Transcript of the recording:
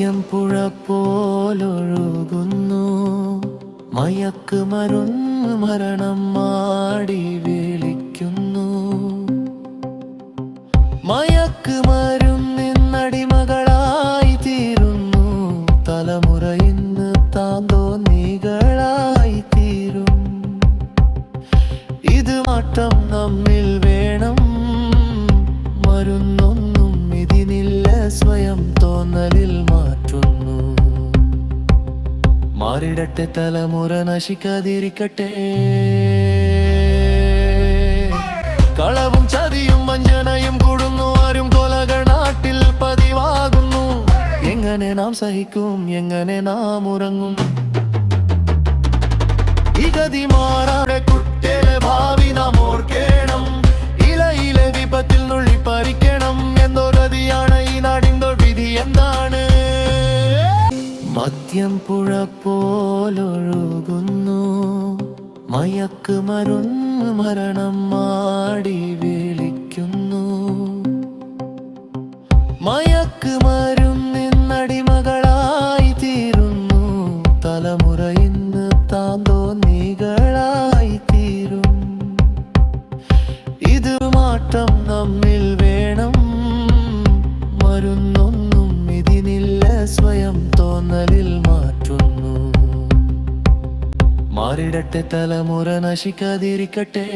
മദ്യം പുഴ പോലൊഴുകുന്നു മയക്ക് മരുന്ന് മരണം മാടി വിളിക്കുന്നു. മയക്ക് മരുന്നടിമകളായി തീരുന്നു. തലമുറ ഇന്ന് താന്തോ നീകളായി തീരും. ഇത് മാറ്റം നമ്മിൽ വേണം. മരുന്നൊന്നും ഇതിനില്ല. സ്വയം തോന്നലിൽ മാറിടട്ടെ തലമുറ നശിക്കാതിരിക്കട്ടെ. കളവും ചതിയും വഞ്ചനയും കൂടുന്നു. ആരും കൊലകൾ നാട്ടിൽ പതിവാകുന്നു. എങ്ങനെ നാം സഹിക്കും? എങ്ങനെ നാം ഉറങ്ങും? ഈ ഗതി മദ്യം പുഴ പോലൊഴുകുന്നു മയക്ക് മരുന്ന് മരണം മാടി വിളിക്കുന്നു. മയക്ക് മരുന്നിന്നടിമകളായി തീരുന്നു. തലമുറ ഇന്ന് താന്തോന്നികളായി തീരും. ഇത് മാറ്റം നമ്മിൽ വേണം. മരുന്നൊന്നും ഇതിനില്ല. സ്വയം തോന്നലിൽ മാറിടട്ടെ തലമുറ നശിക്കാതിരിക്കട്ടെ.